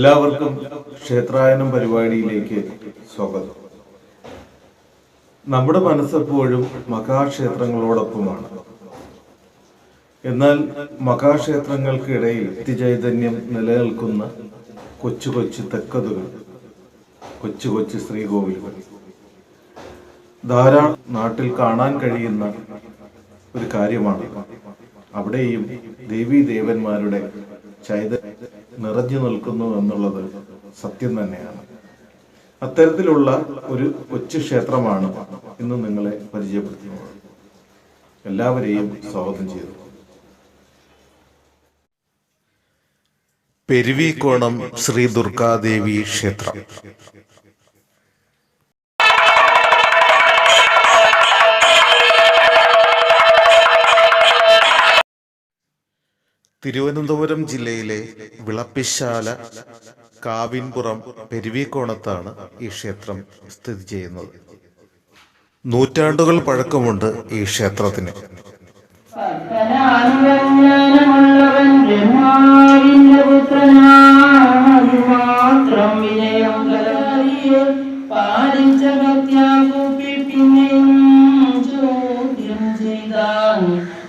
എല്ലാവർക്കും ക്ഷേത്രായനം പരിപാടിയിലേക്ക് സ്വാഗതം. നമ്മുടെ മനസ്സെപ്പോഴും മഹാക്ഷേത്രങ്ങളോടൊപ്പമാണ്. എന്നാൽ മഹാക്ഷേത്രങ്ങൾക്കിടയിൽ വ്യക്തിചൈതന്യം നിലനിൽക്കുന്ന കൊച്ചു കൊച്ചു തെക്കതുകൾ കൊച്ചു കൊച്ചു ശ്രീകോവിലുകൾ. ധാരാളം നാട്ടിൽ കാണാൻ കഴിയുന്ന ഒരു കാര്യമാണ്. അവിടെയും ദേവീ ദേവന്മാരുടെ ചൈത നിറഞ്ഞു നിൽക്കുന്നു എന്നുള്ളത് സത്യം തന്നെയാണ്. അത്തരത്തിലുള്ള ഒരു കൊച്ചു ക്ഷേത്രമാണ് ഇന്ന് നിങ്ങളെ പരിചയപ്പെടുത്തുന്നത്. എല്ലാവരെയും സ്വാഗതം ചെയ്തു പെരുവിക്കോണം ശ്രീ ദുർഗാദേവി ക്ഷേത്രം. തിരുവനന്തപുരം ജില്ലയിലെ വിളപ്പിശാല കാവിൻപുറം പെരുവിക്കോണത്താണ് ഈ ക്ഷേത്രം സ്ഥിതി ചെയ്യുന്നത്. നൂറ്റാണ്ടുകൾ പഴക്കമുണ്ട് ഈ ക്ഷേത്രത്തിന്. ഭക്തനാനുരഞ്ജനമുള്ളവൻ ചോദ്യം പുത്രനാണു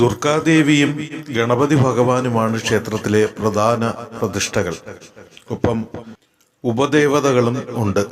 ദുർഗാദേവിയും ഗണപതി ഭഗവാനുമാണ് ക്ഷേത്രത്തിലെ പ്രധാന പ്രതിഷ്ഠകൾ. ഒപ്പം ഉപദേവതകളും ഉണ്ട്.